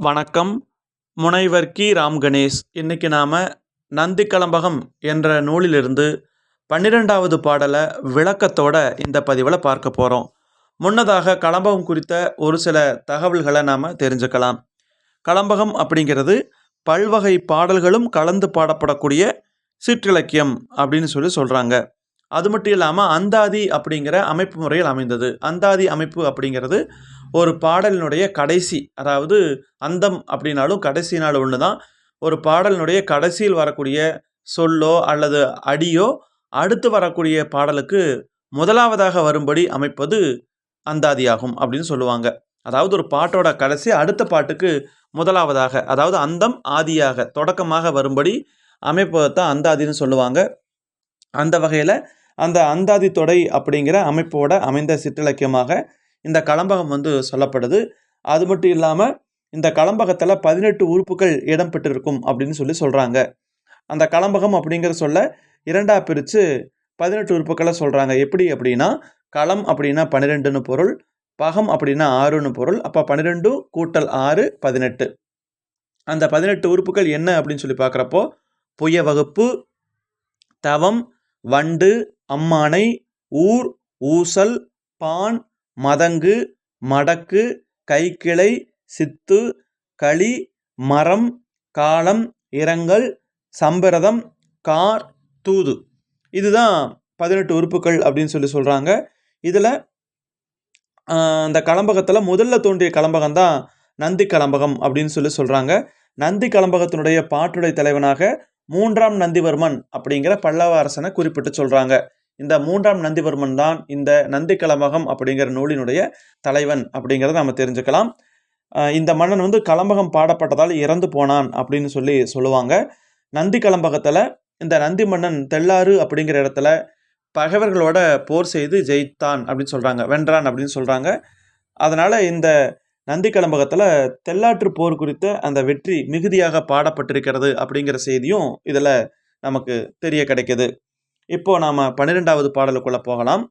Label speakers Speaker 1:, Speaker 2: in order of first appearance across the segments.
Speaker 1: வணக்கம். முனைவர் கி. ராம் கணேஷ். இன்னைக்கு நாம் நந்தி கலம்பகம் என்ற நூலிலிருந்து பன்னிரெண்டாவது பாடலை விளக்கத்தோட இந்த பதிவில் பார்க்க போகிறோம் முன்னதாக கலம்பகம் குறித்த ஒரு சில தகவல்களை நாம் தெரிஞ்சுக்கலாம். கலம்பகம் அப்படிங்கிறது பல்வகை பாடல்களும் கலந்து பாடப்படக்கூடிய சிற்றிலக்கியம் அப்படின்னு சொல்லி சொல்கிறாங்க அது மட்டும் இல்லாமல் அந்தாதி அப்படிங்கிற அமைப்பு முறையில் அமைந்தது. அந்தாதி அமைப்பு அப்படிங்கிறது ஒரு பாடலினுடைய கடைசி அதாவது அந்தம் அப்படின்னாலும் கடைசி நாள் ஒன்று தான் ஒரு பாடலினுடைய கடைசியில் வரக்கூடிய சொல்லோ அல்லது அடியோ அடுத்து வரக்கூடிய பாடலுக்கு முதலாவதாக வரும்படி அமைப்பது அந்தாதியாகும் அப்படின்னு சொல்லுவாங்க. அதாவது ஒரு பாட்டோட கடைசி அடுத்த பாட்டுக்கு முதலாவதாக அதாவது அந்தம் ஆதியாக தொடக்கமாக வரும்படி அமைப்பதை தான் அந்தாதின்னு சொல்லுவாங்க. அந்த வகையில் அந்த அந்தாதி தொடை அப்படிங்கிற அமைப்போட அமைந்த சிற்றிலக்கியமாக இந்த களம்பகம் வந்து சொல்லப்படுது. அது மட்டும் இல்லாமல் இந்த களம்பகத்தில் பதினெட்டு உறுப்புகள் இடம்பெற்றிருக்கும் அப்படின்னு சொல்லி சொல்கிறாங்க அந்த களம்பகம் அப்படிங்கிற சொல்ல இரண்டாக பிரித்து பதினெட்டு உறுப்புக்களை சொல்கிறாங்க எப்படி அப்படின்னா களம் அப்படின்னா பன்னிரெண்டுன்னு பொருள் பகம் அப்படின்னா ஆறுன்னு பொருள். அப்போ பன்னிரெண்டு கூட்டல் ஆறு பதினெட்டு. அந்த பதினெட்டு உறுப்புகள் என்ன அப்படின்னு சொல்லி பார்க்குறப்போ புய வகுப்பு தவம் வண்டு அம்மானை ஊர் ஊசல் பான் மதங்கு மடக்கு கைக்கிளை சித்து களி மரம் காலம் இரங்கல் சம்பிரதம் கார் தூது. இதுதான் பதினெட்டு உறுப்புகள் அப்படின்னு சொல்லி சொல்கிறாங்க இதில் அந்த கலம்பகத்தில் முதல்ல தோன்றிய கலம்பகம் தான் நந்தி கலம்பகம் அப்படின்னு சொல்லி சொல்கிறாங்க நந்தி கலம்பகத்தினுடைய பாட்டுடை தலைவனாக மூன்றாம் நந்திவர்மன் அப்படிங்கிற பல்லவ அரசனை குறிப்பிட்டு சொல்கிறாங்க இந்த மூன்றாம் நந்திவர்மன் தான் இந்த நந்தி கலம்பகம் அப்படிங்கிற நூலினுடைய தலைவன் அப்படிங்கிறத நம்ம தெரிஞ்சுக்கலாம். இந்த மன்னன் வந்து கலம்பகம் பாடப்பட்டதால் இறந்து போனான் அப்படின்னு சொல்லி சொல்லுவாங்க. நந்தி கலம்பகத்தில் இந்த நந்தி மன்னன் தெள்ளாறு அப்படிங்கிற இடத்துல பகைவர்களோட போர் செய்து ஜெயித்தான் அப்படின்னு சொல்கிறாங்க வென்றான் அப்படின்னு சொல்கிறாங்க அதனால் இந்த நந்தி கலம்பகத்தில் தெல்லாற்று போர் குறித்த அந்த வெற்றி மிகுதியாக பாடப்பட்டிருக்கிறது அப்படிங்கிற செய்தியும் இதில் நமக்கு தெரிய கிடைக்கிது. இப்போது நாம் பன்னிரெண்டாவது பாடலுக்குள்ளே போகலாம்.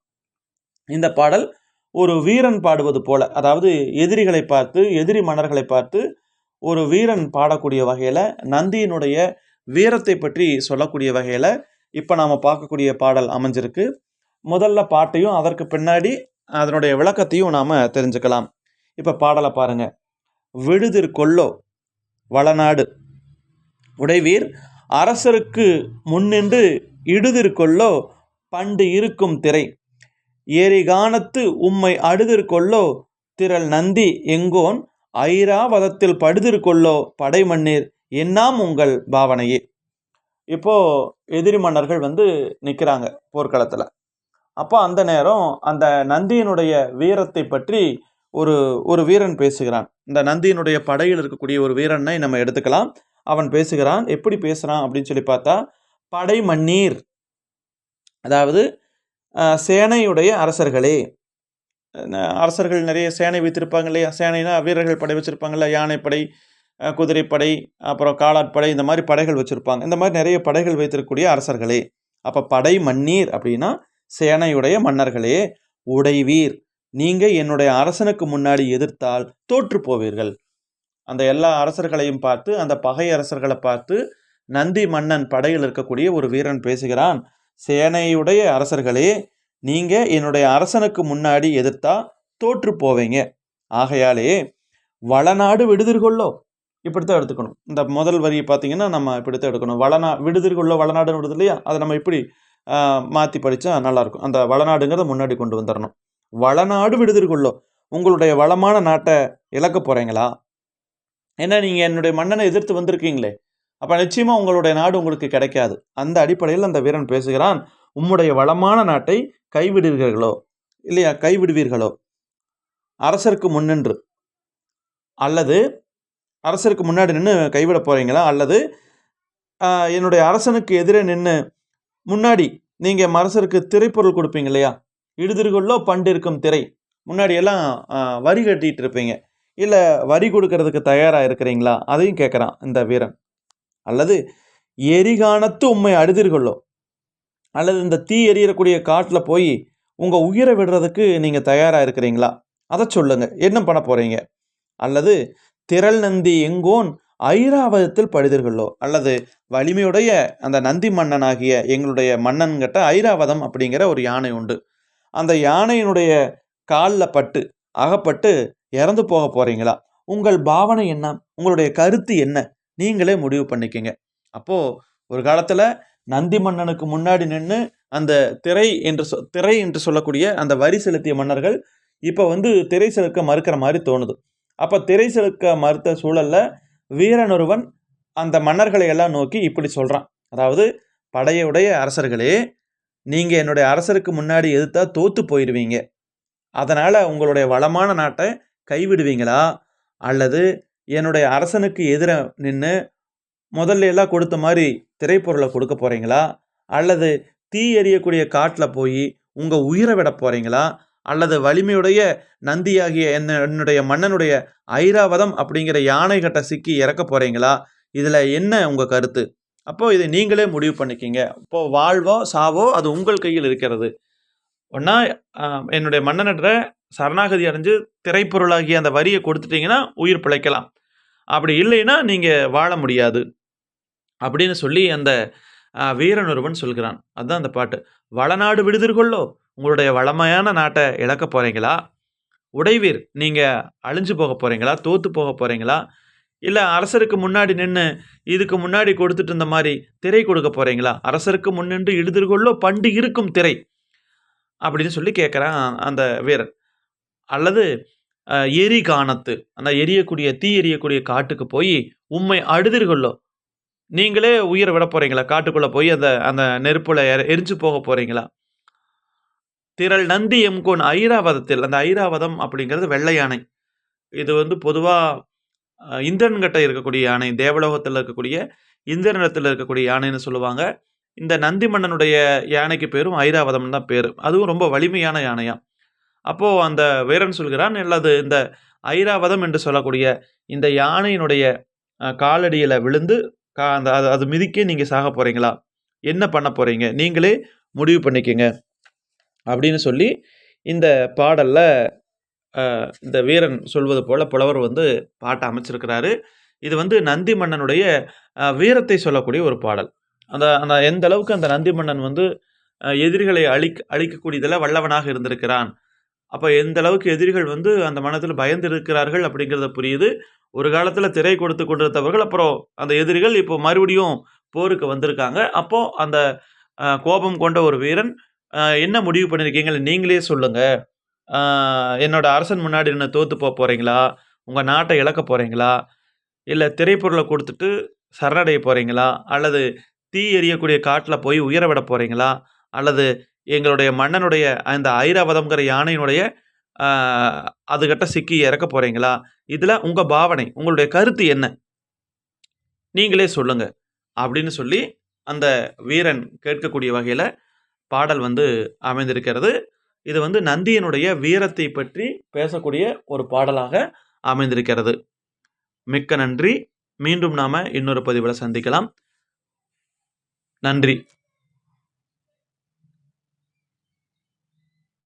Speaker 1: இந்த பாடல் ஒரு வீரன் பாடுவது போல அதாவது எதிரிகளை பார்த்து எதிரி மன்னர்களை பார்த்து ஒரு வீரன் பாடக்கூடிய வகையில் நந்தியினுடைய வீரத்தை பற்றி சொல்லக்கூடிய வகையில் இப்போ நாம் பார்க்கக்கூடிய பாடல் அமைஞ்சிருக்கு. முதல்ல பாட்டையும் அதற்கு பின்னாடி அதனுடைய விளக்கத்தையும் நாம் தெரிஞ்சுக்கலாம். இப்போ பாடலை பாருங்கள் விடுதிர் கொல்லோ வளநாடு. உடைவீர் அரசருக்கு முன்னின்று இடுதிர் கொல்லோ பண்டு இருக்கும் திரை. ஏரிகானத்து உம்மை அடுதிர் கொல்லோ திரள் நந்தி எங்கோன் ஐராவதத்தில் படுதிர் கொல்லோ படைமண்ணீர் என்னாம் உங்கள் பாவனையே. இப்போ எதிரி மன்னர்கள் வந்து நிற்கிறாங்க போர்க்களத்தில். அப்போ அந்த நேரம் அந்த நந்தியினுடைய வீரத்தை பற்றி ஒரு ஒரு வீரன் பேசுகிறான். இந்த நந்தியினுடைய படையில் இருக்கக்கூடிய ஒரு வீரனை நம்ம எடுத்துக்கலாம். அவன் பேசுகிறான் எப்படி பேசுகிறான் அப்படின்னு சொல்லி பார்த்தா படை மண்ணீர் அதாவது சேனையுடைய அரசர்களே. அரசர்கள் நிறைய சேனை வைத்திருப்பாங்க இல்லையா? சேனைனா வீரர்கள் படை வச்சுருப்பாங்கல்ல யானைப்படை குதிரைப்படை அப்புறம் காலாட்படை இந்த மாதிரி படைகள் வச்சுருப்பாங்க. இந்த மாதிரி நிறைய படைகள் வைத்திருக்கக்கூடிய அரசர்களே. அப்போ படை மண்ணீர் அப்படின்னா சேனையுடைய மன்னர்களே. உடைவீர். நீங்கள் என்னுடைய அரசனுக்கு முன்னாடி எதிர்த்தால் தோற்று போவீர்கள். அந்த எல்லா அரசர்களையும் பார்த்து அந்த பகை அரசர்களை பார்த்து நந்தி மன்னன் படையில் இருக்கக்கூடிய ஒரு வீரன் பேசுகிறான் சேனையுடைய அரசர்களே நீங்கள் என்னுடைய அரசனுக்கு முன்னாடி எதிர்த்தா தோற்று போவீங்க. ஆகையாலே வளநாடு விடுதிர்கொள்ளோ இப்படித்தான் எடுத்துக்கணும். இந்த முதல் வரியை பார்த்தீங்கன்னா நம்ம இப்படித்தான் எடுக்கணும். வளநா விடுதிர்கொள்ளோ வளநாடுன்னு விடுது இல்லையா? அதை நம்ம இப்படி மாற்றி படித்தா நல்லாயிருக்கும் அந்த வளநாடுங்கிறத முன்னாடி கொண்டு வந்துடணும் வளநாடு விடுதிர்கொள்ளோ உங்களுடைய வளமான நாட்டை இழக்க போகிறீங்களா ஏன்னா நீங்கள் என்னுடைய மன்னனை எதிர்த்து வந்திருக்கீங்களே? அப்போ நிச்சயமாக உங்களுடைய நாடு உங்களுக்கு கிடைக்காது. அந்த அடிப்படையில் அந்த வீரன் பேசுகிறான் உம்முடைய வளமான நாட்டை கைவிடுவீர்களோ இல்லையா கைவிடுவீர்களோ? அரசருக்கு முன்னின்று அல்லது அரசருக்கு முன்னாடி நின்று கைவிட போகிறீங்களா அல்லது என்னுடைய அரசனுக்கு எதிரே நின்று முன்னாடி நீங்கள் அரசருக்கு திரைப்பொருள் கொடுப்பீங்க இல்லையா? இடுதிர்களோ பண்டு இருக்கும் திரை. முன்னாடி எல்லாம் வரி கட்டிகிட்டு இருப்பீங்க இல்லை வரி கொடுக்கறதுக்கு தயாராக இருக்கிறீங்களா? அதையும் கேட்குறான் இந்த வீரன். அல்லது எரிகானத்து உண்மை அழுதிர்களோ அல்லது இந்த தீ எரியக்கூடிய காட்டில் போய் உங்கள் உயிரை விடுறதுக்கு நீங்கள் தயாராக இருக்கிறீங்களா? அதை சொல்லுங்கள் என்ன பண்ண போகிறீங்க அல்லது திரள் நந்தி எங்கோன் ஐராவதத்தில் படுதீர்களோ அல்லது வலிமையுடைய அந்த நந்தி மன்னனாகிய எங்களுடைய மன்னன்கிட்ட ஐராவதம் அப்படிங்கிற ஒரு யானை உண்டு. அந்த யானையினுடைய காலில் பட்டு அகப்பட்டு இறந்து போக போகிறீங்களா உங்கள் பாவனை என்ன? உங்களுடைய கருத்து என்ன? நீங்களே முடிவு பண்ணிக்கங்க. அப்போது ஒரு காலத்தில் நந்தி மன்னனுக்கு முன்னாடி நின்று அந்த திரை என்று சொ திரை என்று சொல்லக்கூடிய அந்த வரி செலுத்திய மன்னர்கள் இப்போ வந்து திரை செலுக்க மறுக்கிற மாதிரி தோணுது. அப்போ திரை செலுக்க மறுத்த சூழலில் வீரன் ஒருவன் அந்த மன்னர்களை எல்லாம் நோக்கி இப்படி சொல்கிறான் அதாவது படையுடைய அரசர்களே நீங்கள் என்னுடைய அரசருக்கு முன்னாடி எதிர்த்தா தோற்று போயிடுவீங்க அதனால் உங்களுடைய வளமான நாட்டை கைவிடுவீங்களா? அல்லது என்னுடைய அரசனுக்கு எதிர நின்று முதல்ல எல்லாம் கொடுத்த மாதிரி திரைப்பொருளை கொடுக்க போகிறீங்களா அல்லது தீ எறியக்கூடிய காட்டில் போய் உங்கள் உயிரை விட போகிறீங்களா அல்லது வலிமையுடைய நந்தியாகிய என்ன என்னுடைய மன்னனுடைய ஐராவதம் அப்படிங்கிற யானை கட்ட சிக்கி இறக்க போகிறீங்களா இதில் என்ன உங்கள் கருத்து? அப்போ இதை நீங்களே முடிவு பண்ணிக்கிங்க. இப்போ வாழ்வோ சாவோ அது உங்கள் கையில் இருக்கிறது. ஒன்றா என்னுடைய மன்னனிட சரணாகதி அடைஞ்சு திரைப்பொருளாகிய அந்த வரியை கொடுத்துட்டீங்கன்னா உயிர் பிழைக்கலாம். அப்படி இல்லைன்னா நீங்கள் வாழ முடியாது. அப்படின்னு சொல்லி அந்த வீரன் ஒருவன் சொல்கிறான். அதுதான் அந்த பாட்டு. வளநாடு விடுதற்கொள்ளோ உங்களுடைய வளமையான நாட்டை இழக்க போறீங்களா? உடைவீர் நீங்கள் அழிஞ்சு போக போறீங்களா? தோத்து போக போறீங்களா? இல்லை அரசருக்கு முன்னாடி நின்று இதுக்கு முன்னாடி கொடுத்துட்டு இருந்த மாதிரி திரை கொடுக்க போகிறீங்களா அரசருக்கு முன்னின்று இழுதிர்கொள்ளோ பண்டு இருக்கும் திரை. அப்படின்னு சொல்லி கேட்குறான் அந்த வீரன். அல்லது எரி காணத்து அந்த எரியக்கூடிய தீ எரியக்கூடிய காட்டுக்கு போய் உண்மை அழுதிர்களோ நீங்களே உயிரை விட போகிறீங்களா காட்டுக்குள்ளே போய் அந்த அந்த நெருப்புல எரி- எரிஞ்சு போக போகிறீங்களா திரள் நந்தி எம்கோன் ஐராவதத்தில் அந்த ஐராவதம் அப்படிங்கிறது வெள்ளை யானை இது வந்து பொதுவாக இந்திரன்கிட்ட இருக்கக்கூடிய யானை தேவலோகத்தில் இருக்கக்கூடிய இந்திரனிடத்தில் இருக்கக்கூடிய யானைன்னு சொல்லுவாங்க. இந்த நந்தி மன்னனுடைய யானைக்கு பேரும் ஐராவதம் தான் பேர். அதுவும் ரொம்ப வலிமையான யானையாம் அப்போது அந்த வீரன் சொல்கிறான் அல்லது இந்த ஐராவதம் என்று சொல்லக்கூடிய இந்த யானையினுடைய காலடியில் விழுந்து கா அந்த அது அது மிதிக்கே நீங்கள் சாக போகிறீங்களா என்ன பண்ண போகிறீங்க நீங்களே முடிவு பண்ணிக்கங்க. அப்படின்னு சொல்லி இந்த பாடலில் இந்த வீரன் சொல்வது போல புலவர் வந்து பாட்டை அமைச்சிருக்கிறாரு. இது வந்து நந்தி மன்னனுடைய வீரத்தை சொல்லக்கூடிய ஒரு பாடல். அந்த அந்த எந்த அளவுக்கு அந்த நந்தி மன்னன் வந்து எதிரிகளை அழிக் அழிக்கக்கூடியதில் வல்லவனாக இருந்திருக்கிறான். அப்போ எந்த அளவுக்கு எதிரிகள் வந்து அந்த மனத்தில் பயந்து இருக்கிறார்கள் அப்படிங்கிறத புரியுது. ஒரு காலத்தில் திரை கொடுத்து கொண்டிருந்தவர்கள் அப்புறம் அந்த எதிரிகள் இப்போ மறுபடியும் போருக்கு வந்திருக்காங்க. அப்போ அந்த கோபம் கொண்ட ஒரு வீரன் என்ன முடிவு பண்ணியிருக்கீங்க நீங்களே சொல்லுங்கள் என்னோடய அரசன் முன்னாடி என்ன தோத்து போக போகிறீங்களா உங்கள் நாட்டை இழக்க போகிறீங்களா இல்லை திரைப்பொருளை கொடுத்துட்டு சரணடைய போகிறீங்களா அல்லது தீ எரியக்கூடிய காட்டில் போய் உயர விட போகிறீங்களா அல்லது எங்களுடைய மன்னனுடைய அந்த ஐராவதம்ங்கிற யானையினுடைய அதுகிட்ட சிக்கி இறக்க போகிறீங்களா இதில் உங்கள் பாவனை உங்களுடைய கருத்து என்ன? நீங்களே சொல்லுங்கள் அப்படின்னு சொல்லி அந்த வீரன் கேட்கக்கூடிய வகையில் பாடல் வந்து அமைந்திருக்கிறது. இது வந்து நந்தியினுடைய வீரத்தை பற்றி பேசக்கூடிய ஒரு பாடலாக அமைந்திருக்கிறது. மிக்க நன்றி. மீண்டும் நாம இன்னொரு பதிவில் சந்திக்கலாம். நன்றி.